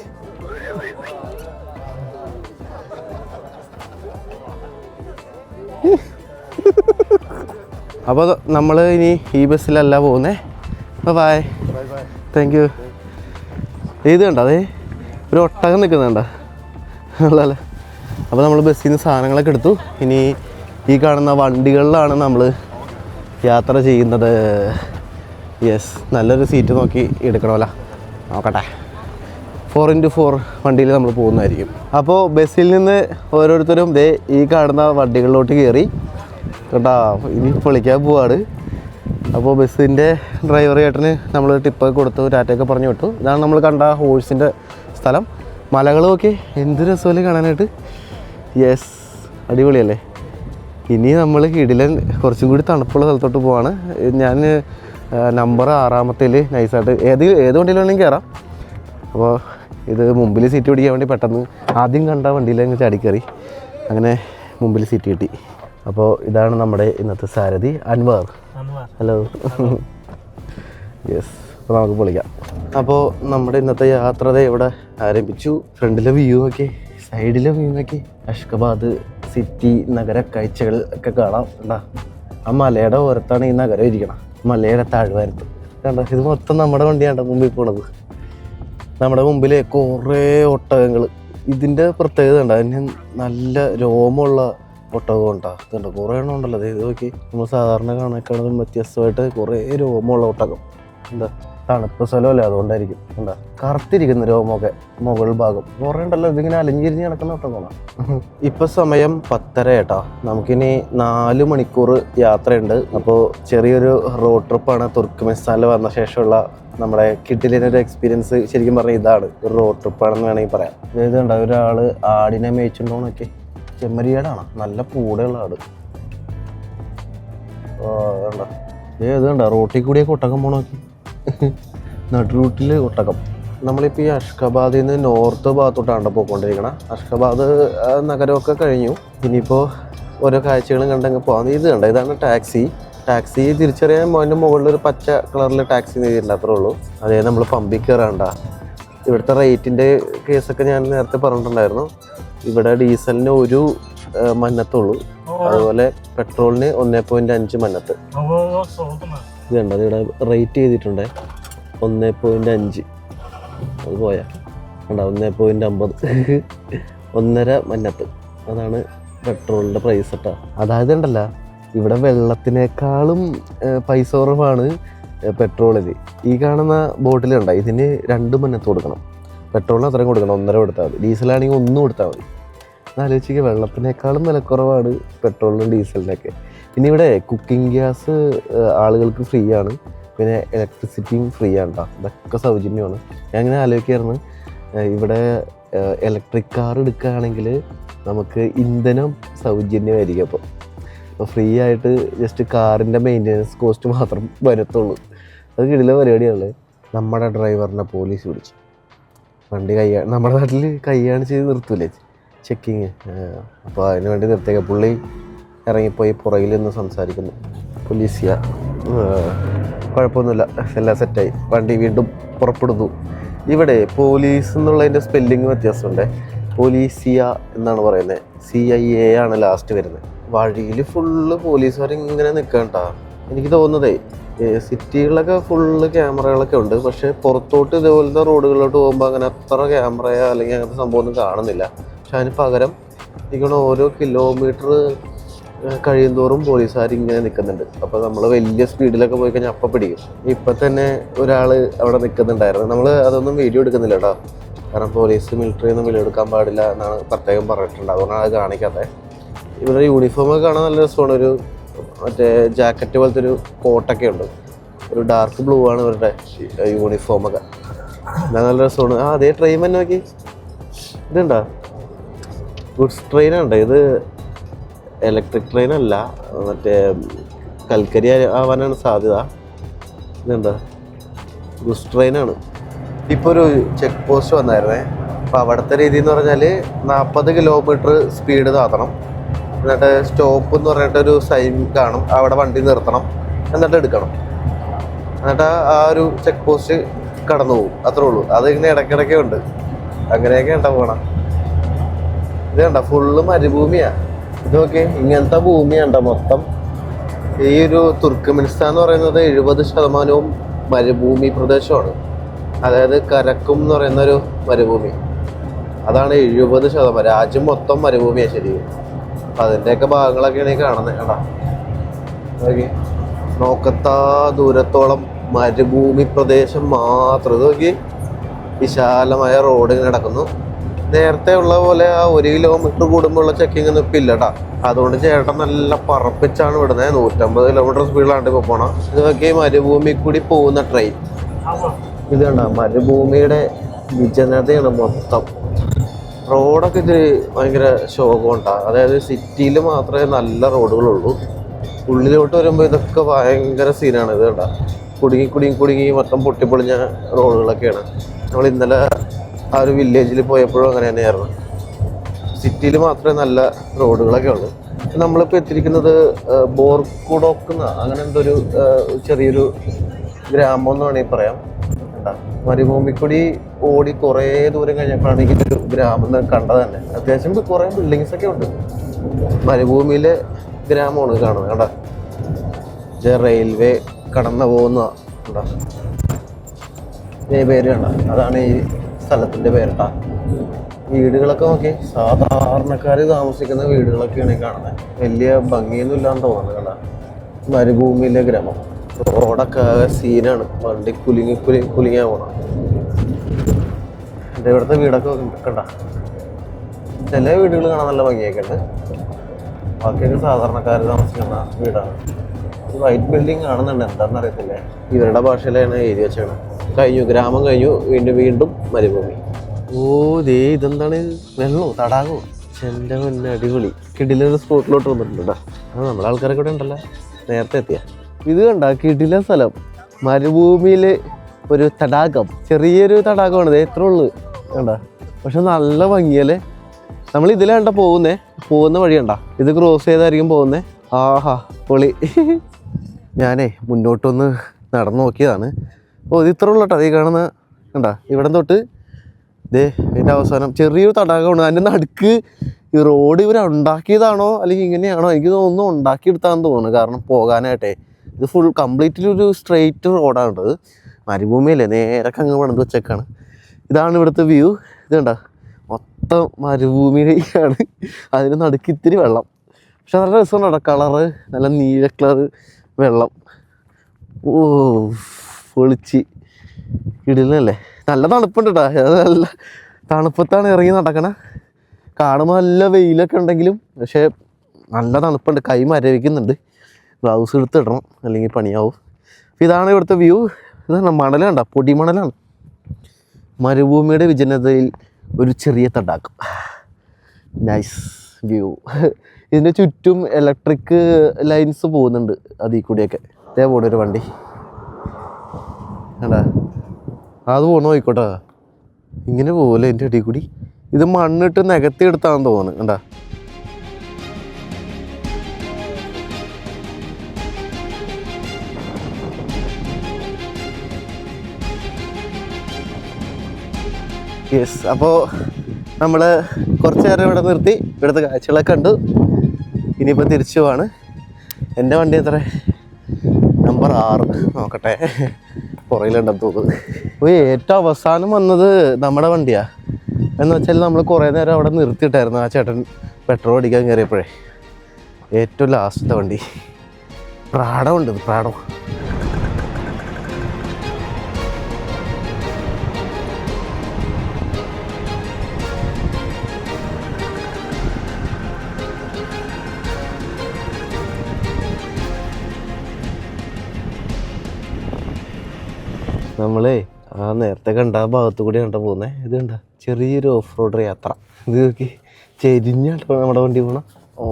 Speaker 1: അപ്പോൾ നമ്മൾ ഇനി ഈ ബസ്സിലല്ല പോകുന്നേ അപ്പോൾ ബായ് താങ്ക് യു ഇത് കണ്ടോ അതേ? ഒരു ഒട്ടകം നിൽക്കുന്നുണ്ടോ അല്ലല്ലേ അപ്പോൾ നമ്മൾ ബസ്സിൽ നിന്ന് സാധനങ്ങളൊക്കെ എടുത്തു. ഇനി ഈ കാണുന്ന വണ്ടികളിലാണ് നമ്മൾ യാത്ര ചെയ്യുന്നത്. യെസ് നല്ലൊരു സീറ്റ് നോക്കി എടുക്കണമല്ല. നോക്കട്ടെ. ഫോർ ഇന്റു ഫോർ വണ്ടിയിൽ നമ്മൾ പോകുന്നതായിരിക്കും. അപ്പോൾ ബസ്സിൽ നിന്ന് ഓരോരുത്തരും ദേ ഈ കാണുന്ന വണ്ടികളിലോട്ട് കയറി. കേട്ടാ ഇനി പൊളിക്കാൻ പോവാണ്. അപ്പോൾ ബസ്സിന്റെ ഡ്രൈവർ ചേട്ടന് നമ്മൾ ടിപ്പൊക്കെ കൊടുത്തു ടാറ്റയൊക്കെ പറഞ്ഞു വിട്ടു. ഇതാണ് നമ്മൾ കണ്ട ഹോഴ്സിന്റെ സ്ഥലം. മലകൾ നോക്കി എന്ത് രസമല്ലേ കാണാനായിട്ട്. യെസ് അടിപൊളിയല്ലേ. ഇനി നമ്മൾ കിടിലൻ കുറച്ചും കൂടി തണുപ്പുള്ള സ്ഥലത്തോട്ട് പോവാണ്. ഞാൻ നമ്പർ ആറാമത്തേൽ നൈസായിട്ട് ഏത് ഏത് വണ്ടിയിൽ വേണമെങ്കിൽ കയറാം അപ്പോൾ ഇത് മുമ്പിൽ സീറ്റ് പിടിക്കാൻ വേണ്ടി പെട്ടെന്ന് ആദ്യം കണ്ട വണ്ടിയിൽ അങ്ങ് ചാടിക്കറി. അങ്ങനെ മുമ്പിൽ സീറ്റ് കിട്ടി. അപ്പോൾ ഇതാണ് നമ്മുടെ ഇന്നത്തെ സാരഥി അൻവർ. ഹലോ യെസ് അപ്പോൾ നമുക്ക് പൊളിക്കാം അപ്പോൾ നമ്മുടെ ഇന്നത്തെ യാത്ര ദേ ഇവിടെ ആരംഭിച്ചു. ഫ്രണ്ടിലെ വ്യൂ ഒക്കെ സൈഡിലെ വ്യൂ ഒക്കെ അഷ്കബാദ് സിറ്റി നഗര കാഴ്ചകൾ ഒക്കെ കാണാം. എന്താ ആ മലയുടെ ഓരത്താണ് ഈ നഗരം ഇരിക്കണം. മലയുടെ താഴ്വാരത്ത്. കണ്ടോ? ഇത് മൊത്തം നമ്മുടെ വണ്ടിയാണ് മുമ്പിൽ പോണത്. നമ്മുടെ മുമ്പിൽ കുറേ ഒട്ടകങ്ങൾ ഇതിന്റെ പ്രത്യേകത ഉണ്ട് അതിന് നല്ല രോമമുള്ള ഒട്ടകം ഉണ്ടാ. ഇതുണ്ട്. കുറേ എണ്ണം ഉണ്ടല്ലോ. ദേ ഇത് നോക്കി. നമ്മൾ സാധാരണ കാണാൻ വ്യത്യസ്തമായിട്ട് കുറേ രോമമുള്ള ഒട്ടകം. എന്താ? തണുപ്പ് സ്ഥലമല്ലേ? അതുകൊണ്ടായിരിക്കും. എന്താ? കറുത്തിരിക്കുന്ന രോമമൊക്കെ മുകൾ ഭാഗം. കുറേ ഉണ്ടല്ലോ. ഇതിങ്ങനെ അലഞ്ഞിരിഞ്ഞ് കിടക്കുന്ന ഒട്ടകമാണ്. ഇപ്പൊ സമയം പത്തര ഏട്ടാ. നമുക്കിനി നാല് മണിക്കൂർ യാത്രയുണ്ട്. അപ്പോൾ ചെറിയൊരു റോഡ് ട്രിപ്പാണ് തുർക്ക്മെനിസ്ഥാനിൽ വന്ന ശേഷമുള്ള നമ്മുടെ കിട്ടിലിനൊരു എക്സ്പീരിയൻസ് ശരിക്കും പറഞ്ഞാൽ ഇതാണ്. ഒരു റോഡ് ട്രിപ്പാണെന്ന് വേണമെങ്കിൽ പറയാം. ഇതുണ്ട് ഒരാൾ ആടിനെ മേയിച്ചുണ്ടോന്നൊക്കെ. ചെമ്മരിയാടാണ്. നല്ല പൂടെയുള്ള ആട്. വേണ്ട. ഏത് കണ്ട? റോട്ടിൽ കൂടിയൊക്കെ ഒട്ടകം പോണോക്കി നടുറൂട്ടിൽ ഒട്ടകം നമ്മളിപ്പോൾ ഈ അഷ്കബാദിൽ നിന്ന് നോർത്ത് ഭാഗത്തോട്ടാണ് പോയിക്കൊണ്ടിരിക്കണം. അഷ്കബാദ് നഗരമൊക്കെ കഴിഞ്ഞു. ഇനിയിപ്പോൾ ഓരോ കാഴ്ചകളും കണ്ടങ്ങ് പോകാം ഇത് കണ്ട? ഇതാണ് ടാക്സി. ടാക്സി തിരിച്ചറിയാൻ മോന്റെ മുകളിൽ ഒരു പച്ച കളറിൽ ടാക്സി നീതിയില്ല അത്രേ ഉള്ളൂ. അതേ നമ്മൾ പമ്പിൽ കയറാണ്ട ഇവിടുത്തെ റേറ്റിന്റെ കേസൊക്കെ ഞാൻ നേരത്തെ പറഞ്ഞിട്ടുണ്ടായിരുന്നു. ഇവിടെ ഡീസലിന് ഒരു മന്നത്തുള്ളൂ അതുപോലെ പെട്രോളിന് ഒന്നേ പോയിന്റ് അഞ്ച് മന്നത്ത് ഇത് കണ്ടോ? ഇവിടെ റേറ്റ് ചെയ്തിട്ടുണ്ട്. ഒന്നേ പോയിന്റ് അഞ്ച്. അത് പോയാ. കണ്ടോ? ഒന്നേ പോയിന്റ് അമ്പത്. ഒന്നര മന്നത്ത് അതാണ് പെട്രോളിന്റെ പ്രൈസ് കേട്ടോ അതായത് ഉണ്ടല്ല ഇവിടെ വെള്ളത്തിനേക്കാളും പൈസ കുറവാണ് പെട്രോളിൽ ഈ കാണുന്ന ബോട്ടിലുണ്ട്? ഇതിന് രണ്ട് മന്നത്ത് കൊടുക്കണം. പെട്രോളിന് അത്രയും കൊടുക്കണം ഒന്നര കൊടുത്താൽ മതി. ഡീസലാണെങ്കിൽ ഒന്നും കൊടുത്താൽ മതി. എന്നാലോചിക്ക് വെള്ളത്തിനേക്കാളും വിലക്കുറവാണ് പെട്രോളിനും ഡീസലിനൊക്കെ. പിന്നെ ഇവിടെ കുക്കിംഗ് ഗ്യാസ് ആളുകൾക്ക് ഫ്രീ ആണ്. പിന്നെ ഇലക്ട്രിസിറ്റിയും ഫ്രീ ആണ് കേട്ടോ ഇതൊക്കെ സൗജന്യമാണ്. ഞാൻ ഇങ്ങനെ ആലോചിക്കായിരുന്നു ഇവിടെ ഇലക്ട്രിക് കാർ എടുക്കുകയാണെങ്കിൽ നമുക്ക് ഇന്ധനം സൗജന്യമായിരിക്കും അപ്പോൾ അപ്പോൾ ഫ്രീ ആയിട്ട് ജസ്റ്റ് കാറിന്റെ മെയിന്റനൻസ് കോസ്റ്റ് മാത്രം വരത്തുള്ളൂ. അത് കിടില പരിപാടിയാണ് നമ്മുടെ ഡ്രൈവറിനെ പോലീസ് പിടിച്ചു വണ്ടി കൈ നമ്മുടെ നാട്ടിൽ കൈയാണ് ചെയ്ത് നിർത്തൂലേ? ചെക്കിങ് അപ്പോൾ അതിന് വേണ്ടി നിർത്തിയ പുള്ളി ഇറങ്ങിപ്പോയി പുറകിൽ നിന്ന് സംസാരിക്കുന്നു. പോലീസിയ. കുഴപ്പമൊന്നുമില്ല. എല്ലാം സെറ്റായി. വണ്ടി വീണ്ടും പുറപ്പെടുന്നു. ഇവിടെ പോലീസ് എന്നുള്ളതിന്റെ സ്പെല്ലിങ് വ്യത്യാസമുണ്ട്. പോലീസിയ എന്നാണ് പറയുന്നത്. സി ഐ എ ആണ് ലാസ്റ്റ് വരുന്നത്. വഴിയിൽ ഫുള്ള് പോലീസുകാർ ഇങ്ങനെ നിൽക്കണ്ട എനിക്ക് തോന്നുന്നതേ സിറ്റികളിലൊക്കെ ഫുള്ള് ക്യാമറകളൊക്കെ ഉണ്ട്. പക്ഷേ പുറത്തോട്ട് ഇതുപോലത്തെ റോഡുകളിലോട്ട് പോകുമ്പോൾ അങ്ങനെ അത്ര ക്യാമറയോ അല്ലെങ്കിൽ അങ്ങനത്തെ സംഭവമൊന്നും കാണുന്നില്ല. പക്ഷെ അതിന് പകരം ഇങ്ങനെ ഓരോ കിലോമീറ്റർ കഴിയും തോറും പോലീസുകാർ ഇങ്ങനെ നിൽക്കുന്നുണ്ട്. അപ്പോൾ നമ്മൾ വലിയ സ്പീഡിലൊക്കെ പോയി കഴിഞ്ഞാൽ അപ്പം പിടിക്കും. ഇപ്പം തന്നെ ഒരാൾ അവിടെ നിൽക്കുന്നുണ്ടായിരുന്നു. നമ്മൾ അതൊന്നും വീഡിയോ എടുക്കുന്നില്ല കേട്ടോ. കാരണം പോലീസ് മിലിറ്ററി ഒന്നും വീഡിയോ എടുക്കാൻ പാടില്ല എന്നാണ് പ്രത്യേകം പറഞ്ഞിട്ടുണ്ട് അതുകൊണ്ടാണ് അത് കാണിക്കാത്തത് ഇവരുടെ യൂണിഫോമൊക്കെ കാണാൻ നല്ല രസമാണ്. ഒരു മറ്റേ ജാക്കറ്റ് പോലത്തെ ഒരു കോട്ടൊക്കെ ഉണ്ട്. ഒരു ഡാർക്ക് ബ്ലൂ ആണ് ഇവരുടെ യൂണിഫോം ഒക്കെ. നല്ല രസമാണ്. ആ അതേ ട്രെയിൻ തന്നെ നോക്കി. ഇതുണ്ടോ? ഗുഡ്സ് ട്രെയിൻ ഉണ്ട് ഇത് ഇലക്ട്രിക് ട്രെയിൻ അല്ല മറ്റേ കൽക്കരി ആവാനാണ് സാധ്യത. ഇതുണ്ടോ? ഗുഡ്സ് ട്രെയിനാണ് ഇപ്പോൾ ഒരു ചെക്ക് പോസ്റ്റ് വന്നായിരുന്നേ. അപ്പോൾ അവിടുത്തെ രീതി എന്ന് പറഞ്ഞാൽ നാൽപ്പത് കിലോമീറ്റർ സ്പീഡ് താത്തണം. എന്നിട്ട് സ്റ്റോപ്പ് എന്ന് പറഞ്ഞിട്ട് ഒരു സൈൻ കാണും. അവിടെ വണ്ടി നിർത്തണം. എന്നിട്ട് എടുക്കണം. എന്നിട്ട് ആ ഒരു ചെക്ക് പോസ്റ്റ് കടന്നു പോകും. അത്രേ ഉള്ളൂ. അത് ഇങ്ങനെ ഇടയ്ക്കിടയ്ക്ക് ഉണ്ട്. അങ്ങനെയൊക്കെ ഉണ്ടാ പോകണം ഇത് കണ്ട? ഫുള്ള് മരുഭൂമിയാ. നോക്കി ഇങ്ങനത്തെ ഭൂമിയാണ്ട മൊത്തം. ഈ ഒരു തുർക്കമിനിസ്ഥാൻ എന്ന് പറയുന്നത് എഴുപത് ശതമാനവും മരുഭൂമി പ്രദേശമാണ്. അതായത് കരക്കും എന്ന് പറയുന്ന ഒരു മരുഭൂമി. അതാണ് എഴുപത് ശതമാനം. രാജ്യം മൊത്തം മരുഭൂമിയാണ് ശരിക്കും. അതിന്റെയൊക്കെ ഭാഗങ്ങളൊക്കെയാണ് ഈ കാണുന്നത് കേട്ടാ നോക്കി. നോക്കത്താ ദൂരത്തോളം മരുഭൂമി പ്രദേശം മാത്രം. ഇത് നോക്കി. വിശാലമായ റോഡ് കിടക്കുന്നു. നേരത്തെ ഉള്ള പോലെ ആ ഒരു കിലോമീറ്റർ കൂടുമ്പോൾ ഉള്ള ചെക്കിംഗ് ഒന്നും ഇപ്പം ഇല്ലട്ടാ അതുകൊണ്ട് ചേട്ടൻ നല്ല പറപ്പിച്ചാണ് വിടുന്നത് നൂറ്റമ്പത് കിലോമീറ്റർ സ്പീഡിലാണ് ഇപ്പോൾ പോണം. ഇത് നോക്കി മരുഭൂമി കൂടി പോകുന്ന ട്രെയിൻ ഇത് കണ്ട? മരുഭൂമിയുടെ വിജനതയാണ് മൊത്തം. റോഡൊക്കെ ഇത്തിരി ഭയങ്കര ശോകമുണ്ടാകും അതായത് സിറ്റിയിൽ മാത്രമേ നല്ല റോഡുകളുള്ളൂ. ഉള്ളിലോട്ട് വരുമ്പോൾ ഇതൊക്കെ ഭയങ്കര സീനാണ് ഇത് കേട്ടോ കുടുങ്ങി കുടുങ്ങി കുടുങ്ങി മൊത്തം പൊട്ടിപ്പൊളിഞ്ഞ റോഡുകളൊക്കെയാണ്. നമ്മൾ ഇന്നലെ ആ ഒരു വില്ലേജിൽ പോയപ്പോഴും അങ്ങനെ തന്നെയായിരുന്നു. സിറ്റിയിൽ മാത്രമേ നല്ല റോഡുകളൊക്കെ ഉള്ളൂ. നമ്മളിപ്പോൾ എത്തിയിരിക്കുന്നത് ബോർക്കുടോക്ക് എന്ന? അങ്ങനെ എന്തോ ഒരു ചെറിയൊരു ഗ്രാമം എന്ന് വേണമെങ്കിൽ പറയാം? മരുഭൂമിക്കൂടി ഓടി കുറേ ദൂരം കഴിഞ്ഞപ്പോഴാണ് എനിക്ക് ഗ്രാമം കണ്ടത് തന്നെ അത്യാവശ്യം കുറേ ബിൽഡിങ്സ് ഒക്കെ ഉണ്ട്. മരുഭൂമിയിലെ ഗ്രാമമാണ് കാണുന്നത് കണ്ടാ? റെയിൽവേ കടന്നു പോകുന്ന കണ്ടാ? ഈ പേര് കണ്ട? അതാണ് ഈ സ്ഥലത്തിന്റെ പേരട്ടാ. വീടുകളൊക്കെ നോക്കി. സാധാരണക്കാർ താമസിക്കുന്ന വീടുകളൊക്കെയാണ് ഈ കാണുന്നത്. വലിയ ഭംഗിയൊന്നും ഇല്ലാന്ന് തോന്നുന്നത് കണ്ട? മരുഭൂമിയിലെ ഗ്രാമം. റോഡൊക്കെ സീനാണ്. വണ്ടി കുലുങ്ങി കുലുങ്ങി കുലുങ്ങിയാ പോണം. എന്റെ ഇവിടുത്തെ വീടൊക്കെ കണ്ട? ചില വീടുകൾ കാണാൻ നല്ല ഭംഗിയൊക്കെ ഉണ്ട്. ബാക്കിയൊക്കെ സാധാരണക്കാർ താമസിക്കുന്ന വീടാണ്. വൈറ്റ് ബിൽഡിംഗ് കാണുന്നുണ്ട്. എന്താണെന്ന് അറിയത്തില്ല. ഇവരുടെ ഭാഷയിലാണ് എഴുതി വെച്ചാണ് കഴിഞ്ഞു. ഗ്രാമം കഴിഞ്ഞു. വീണ്ടും വീണ്ടും മരുഭൂമി. ഓ ദേ ഇതെന്താണ്? വെള്ളമോ തടാകോ? എന്റെ മുന്നേ അടിപൊളി. കിടിലൊരു സ്പോട്ടിലോട്ട് വന്നിട്ടുണ്ട് അത് നമ്മളെ ആൾക്കാരൊക്കെ ഇവിടെ ഉണ്ടല്ലോ. നേരത്തെ എത്തിയ. ഇത് കണ്ട കിടില സ്ഥലം. മരുഭൂമിയിൽ ഒരു തടാകം. ചെറിയൊരു തടാകമാണ് എത്ര ഉള്ളു. കണ്ട? പക്ഷെ നല്ല ഭംഗിയല്ലേ? നമ്മൾ ഇതിലാണ്ട പോകുന്നേ? പോകുന്ന വഴി കണ്ട ഇത് ക്രോസ് ചെയ്തായിരിക്കും പോകുന്നേ? ആഹാ പൊളി. ഞാനേ മുന്നോട്ടൊന്ന് നടന്നു നോക്കിയതാണ്. ഓ ഇത് ഇത്ര ഉള്ളട്ടോ ഈ കാണുന്ന കണ്ട? ഇവിടെ തൊട്ട് ദേ ഇതിന്റെ അവസാനം ചെറിയൊരു തടാകമാണ്. അതിന്റെ നടുക്ക് ഈ റോഡ് ഇവർ ഉണ്ടാക്കിയതാണോ? അല്ലെങ്കിൽ ഇങ്ങനെയാണോ? എനിക്ക് തോന്നുന്നു ഉണ്ടാക്കിയെടുത്താന്ന് തോന്നുന്നു. കാരണം പോകാനായിട്ടേ. ഇത് ഫുൾ കംപ്ലീറ്റ്ലി ഒരു സ്ട്രെയിറ്റ് റോഡാണ് ഇത്. മരുഭൂമിയല്ലേ? നേരെ അങ്ങ് പണിത് വെച്ചേക്കാണ്. ഇതാണ് ഇവിടുത്തെ വ്യൂ ഇത് കണ്ട? മൊത്തം മരുഭൂമിയിലേക്കാണ്. അതിന് നടുക്ക് ഇത്തിരി വെള്ളം. പക്ഷെ നല്ല രസമുണ്ട് കളറ് നല്ല നീല കളറ് വെള്ളം. ഓ പൊളിച്ച്. ഇടുന്നല്ലേ നല്ല തണുപ്പുണ്ട് കേട്ടോ. അത് നല്ല തണുപ്പത്താണ് ഇറങ്ങി നടക്കണ. കാണുമ്പോൾ നല്ല വെയിലൊക്കെ ഉണ്ടെങ്കിലും പക്ഷേ നല്ല തണുപ്പുണ്ട്. കൈ മരവിക്കുന്നുണ്ട്. ഗ്ലൗസ് എടുത്തിടണം അല്ലെങ്കിൽ പണിയാവും. അപ്പോൾ ഇതാണ് ഇവിടുത്തെ വ്യൂ. ഇതാണ് മണലുണ്ട പൊടിമണലാണ് മരുഭൂമിയുടെ വിജനതയിൽ ഒരു ചെറിയ തടാകം. നൈസ് വ്യൂ ഇതിന്റെ ചുറ്റും ഇലക്ട്രിക് ലൈൻസ് പോകുന്നുണ്ട് അതിൽ കൂടിയൊക്കെ. ഇതേ പോണ ഒരു വണ്ടി. കണ്ടാ? അത് പോകണം ആയിക്കോട്ടെ. ഇങ്ങനെ പോകല്ലേ എന്റെ അടിയിൽ കൂടി? ഇത് മണ്ണിട്ട് നികത്തി എടുത്താണെന്ന് തോന്നുന്നു. കണ്ടാ? യെസ് അപ്പോൾ നമ്മൾ കുറച്ച് നേരം ഇവിടെ നിർത്തി. ഇവിടുത്തെ കാഴ്ചകളൊക്കെ കണ്ടു. ഇനിയിപ്പോൾ തിരിച്ചു പോവാണ്. എന്റെ വണ്ടി എത്ര നമ്പർ ആറ്. നോക്കട്ടെ. പുറയിലുണ്ടെന്ന് തോന്നുന്നു. അപ്പോൾ ഏറ്റവും അവസാനം വന്നത് നമ്മുടെ വണ്ടിയാണ് എന്ന് വെച്ചാൽ നമ്മൾ കുറേ നേരം അവിടെ നിർത്തിയിട്ടായിരുന്നു ആ ചേട്ടൻ പെട്രോൾ അടിക്കാൻ കയറിയപ്പോഴേ. ഏറ്റവും ലാസ്റ്റത്തെ വണ്ടി. പ്രാടമുണ്ട് പ്രാടം. നമ്മളേ ആ നേരത്തെ കണ്ട ആ ഭാഗത്ത് കൂടി കണ്ട പോകുന്നേ ഇത് കണ്ട ചെറിയൊരു ഓഫ് റോഡ് യാത്ര. ഇത് നോക്കി ചെരിഞ്ഞാട്ടോ നമ്മുടെ വണ്ടി പോണ. ഓ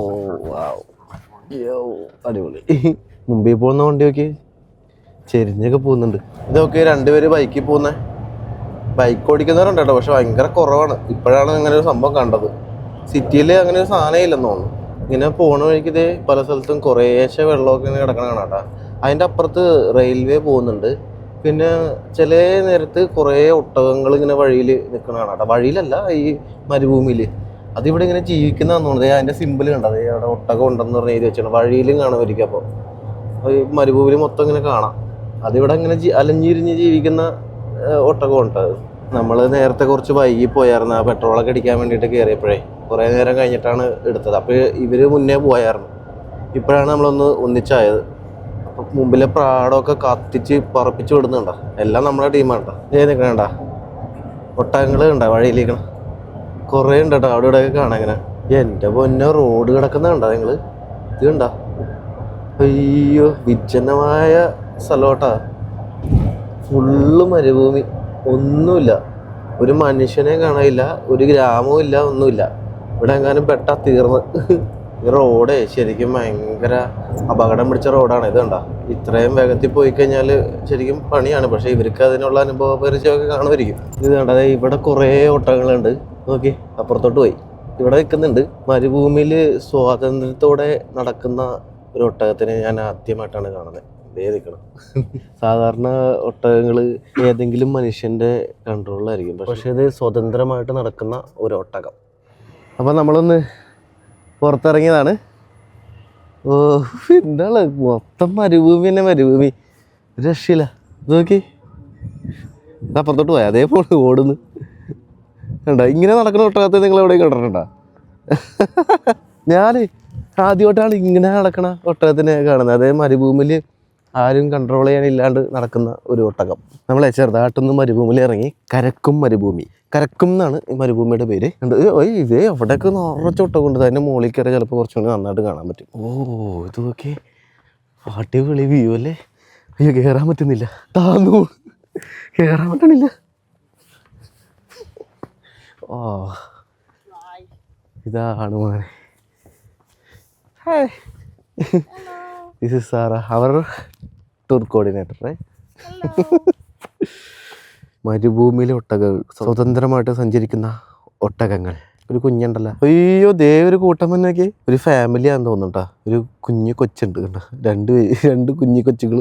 Speaker 1: അടിപൊളി. മുമ്പിൽ പോകുന്ന വണ്ടി നോക്കി ചെരിഞ്ഞൊക്കെ പോകുന്നുണ്ട്. ഇതൊക്കെ രണ്ടുപേര് ബൈക്കിൽ പോകുന്നേ. ബൈക്ക് ഓടിക്കുന്നവരുണ്ട്? കേട്ടോ പക്ഷെ ഭയങ്കര കുറവാണ്. ഇപ്പോഴാണ് ഇങ്ങനെ ഒരു സംഭവം കണ്ടത്. സിറ്റിയിൽ അങ്ങനെ ഒരു സാധനം ഇല്ലെന്ന് തോന്നുന്നു. ഇങ്ങനെ പോണ വഴിക്ക് ഇതേ പല സ്ഥലത്തും കുറേശ്ശെ വെള്ളമൊക്കെ ഇങ്ങനെ കിടക്കണ കാണാം കേട്ടോ. അതിന്റെ അപ്പുറത്ത് റെയിൽവേ പോകുന്നുണ്ട്. പിന്നെ ചില നേരത്ത് കുറേ ഒട്ടകങ്ങൾ ഇങ്ങനെ വഴിയിൽ നിൽക്കണ കാണാം വഴിയിലല്ല ഈ മരുഭൂമിയിൽ. അതിവിടെ ഇങ്ങനെ ജീവിക്കുന്നതാന്ന് തോന്നുന്നത് അതിന്റെ സിമ്പിൾ കണ്ടത് അവിടെ ഒട്ടകം ഉണ്ടെന്ന് പറഞ്ഞ് എഴുതി വെച്ചാണ് വഴിയിലും കാണുമായിരിക്കും അപ്പോൾ. മരുഭൂമിയിൽ മൊത്തം ഇങ്ങനെ കാണാം. അതിവിടെ ഇങ്ങനെ അലഞ്ഞിരിഞ്ഞ് ജീവിക്കുന്ന ഒട്ടകമുണ്ട്. നമ്മൾ നേരത്തെ കുറച്ച് വൈകി പോയായിരുന്നു. ആ പെട്രോളൊക്കെ അടിക്കാൻ വേണ്ടിയിട്ട് കയറിയപ്പോഴേ. കുറേ നേരം കഴിഞ്ഞിട്ടാണ് എടുത്തത്. അപ്പോൾ ഇവർ മുന്നേ പോയായിരുന്നു. ഇപ്പോഴാണ് നമ്മളൊന്ന് ഒന്നിച്ചായത്. മുമ്പിലെ പ്രാടമൊക്കെ കത്തിച്ച് പറപ്പിച്ച് വിടുന്നുണ്ടോ? എല്ലാം നമ്മുടെ ടീമാണ് ഏത് നിൽക്കണേണ്ട ഒട്ടകങ്ങൾ ഉണ്ടോ വഴിയിലേക്ക് കുറേ ഉണ്ട് കേട്ടോ അവിടെ ഇവിടെയൊക്കെ കാണാൻ ഇങ്ങനെ. എന്റെ പൊന്നെ റോഡ് കിടക്കുന്നുണ്ടോ നിങ്ങൾ ഇത് കണ്ടോ? അയ്യോ വിജനമായ സ്ഥലോട്ടാ ഫുള്ള് മരുഭൂമി. ഒന്നുമില്ല. ഒരു മനുഷ്യനെ കാണാനില്ല ഒരു ഗ്രാമവും ഇല്ല ഒന്നുമില്ല. ഇവിടെ എങ്ങാനും പെട്ടാ തീർന്ന്. ഈ റോഡ് ശരിക്കും ഭയങ്കര അപകടം പിടിച്ച റോഡാണ്. ഇത് കണ്ട? ഇത്രയും വേഗത്തിൽ പോയി കഴിഞ്ഞാൽ ശരിക്കും പണിയാണ്. പക്ഷേ ഇവർക്ക് അതിനുള്ള അനുഭവ പരിചയമൊക്കെ കാണുമായിരിക്കും. ഇത് കണ്ടത് ഇവിടെ കുറേ ഓട്ടങ്ങളുണ്ട് നോക്കി അപ്പുറത്തോട്ട് പോയി. ഇവിടെ നിൽക്കുന്നുണ്ട്. മരുഭൂമിയിൽ സ്വാതന്ത്ര്യത്തോടെ നടക്കുന്ന ഒരു ഒട്ടകത്തിനെ ഞാൻ ആദ്യമായിട്ടാണ് കാണുന്നത്. ഇതേ നിൽക്കണം. സാധാരണ ഒട്ടകങ്ങൾ ഏതെങ്കിലും മനുഷ്യന്റെ കൺട്രോളിലായിരിക്കും പക്ഷേ ഇത് സ്വതന്ത്രമായിട്ട് നടക്കുന്ന ഒരു ഒട്ടകം. അപ്പം നമ്മളൊന്ന് പുറത്തിറങ്ങിയതാണ്. ഓ എന്താണ് മൊത്തം മരുഭൂമി തന്നെ മരുഭൂമി. രക്ഷയില്ല. നോക്കി. അപ്പുറത്തോട്ട് പോയാൽ അതേപോലെ ഓടുന്നു. കണ്ട? ഇങ്ങനെ നടക്കുന്ന ഒട്ടകത്തെ നിങ്ങൾ എവിടെ കണ്ടിട്ടുണ്ടോ? ഞാൻ ആദ്യമായിട്ടാണ് ഇങ്ങനെ നടക്കണ ഒട്ടകത്തിനെ കാണുന്നത്. അതേ മരുഭൂമിയിൽ ആരും കൺട്രോൾ ചെയ്യാനില്ലാണ്ട് നടക്കുന്ന ഒരു ഒട്ടകം. നമ്മളെ ചെറുതായിട്ടൊന്ന് മരുഭൂമിയിൽ ഇറങ്ങി കരക്കും മരുഭൂമി. കരക്കും എന്നാണ് ഈ മരുഭൂമിയുടെ പേര്. ഇതേ അവിടെയൊക്കെ നിറച്ച കൊണ്ട് അതിന്റെ മുകളിൽ കയറി ചിലപ്പോൾ കുറച്ചുകൂടി നന്നായിട്ട് കാണാൻ പറ്റും. ഓ ഇതൊക്കെ അടിപൊളി വ്യൂ അല്ലേ? അയ്യോ കയറാൻ പറ്റുന്നില്ല. താന്നു. കയറാൻ പറ്റണില്ല. ഓ ഇതാണ് മോനെ. Hi this is Sara our tour coordinator മരുഭൂമിയിലെ ഒട്ടകങ്ങൾ സ്വതന്ത്രമായിട്ട് സഞ്ചരിക്കുന്ന ഒട്ടകങ്ങൾ. ഒരു കുഞ്ഞുണ്ടല്ലോ. അയ്യോ ദേ ഒരു കൂട്ടം തന്നെയൊക്കെ ഒരു ഫാമിലിയാന്ന് തോന്നുന്നുട്ടാ. ഒരു കുഞ്ഞു കൊച്ചുണ്ട് കണ്ടോ? രണ്ട് രണ്ട് കുഞ്ഞു കൊച്ചുകൾ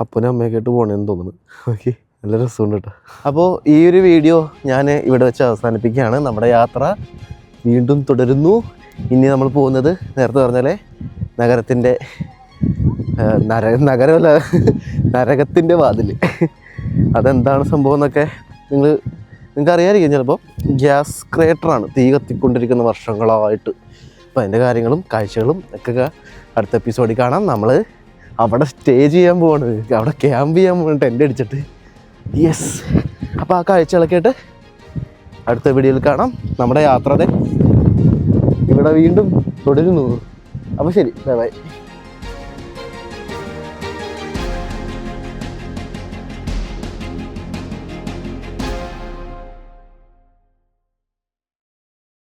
Speaker 1: അപ്പനും അമ്മയൊക്കെ ആയിട്ട് പോണേന്ന് തോന്നുന്നു. ഓക്കെ നല്ല രസമുണ്ട് കേട്ടോ. അപ്പോൾ ഈ ഒരു വീഡിയോ ഞാൻ ഇവിടെ വെച്ച് അവസാനിപ്പിക്കുകയാണ്. നമ്മുടെ യാത്ര വീണ്ടും തുടരുന്നു. ഇനി നമ്മൾ പോകുന്നത് നേരത്തെ പറഞ്ഞാലേ നഗരത്തിന്റെ നര നഗരമല്ല നരകത്തിന്റെ വാതിൽ അതെന്താണ് സംഭവം എന്നൊക്കെ നിങ്ങൾ നിങ്ങൾക്ക് അറിയാമായിരിക്കും ചിലപ്പോൾ. ഗ്യാസ് ക്രിയേറ്ററാണ് തീ കത്തിക്കൊണ്ടിരിക്കുന്ന വർഷങ്ങളായിട്ട്. അപ്പോൾ അതിന്റെ കാര്യങ്ങളും കാഴ്ചകളും ഒക്കെ അടുത്ത എപ്പിസോഡിൽ കാണാം. നമ്മൾ അവിടെ സ്റ്റേ ചെയ്യാൻ പോവാണ്. അവിടെ ക്യാമ്പ് ചെയ്യാൻ പോകണം ടെന്റ് അടിച്ചിട്ട്. യെസ് അപ്പോൾ ആ കാഴ്ചകളൊക്കെ ആയിട്ട് അടുത്ത വീഡിയോയിൽ കാണാം. നമ്മുടെ യാത്ര ദേ ഇവിടെ വീണ്ടും തുടരുന്നു. അപ്പോൾ ശരി. Bye bye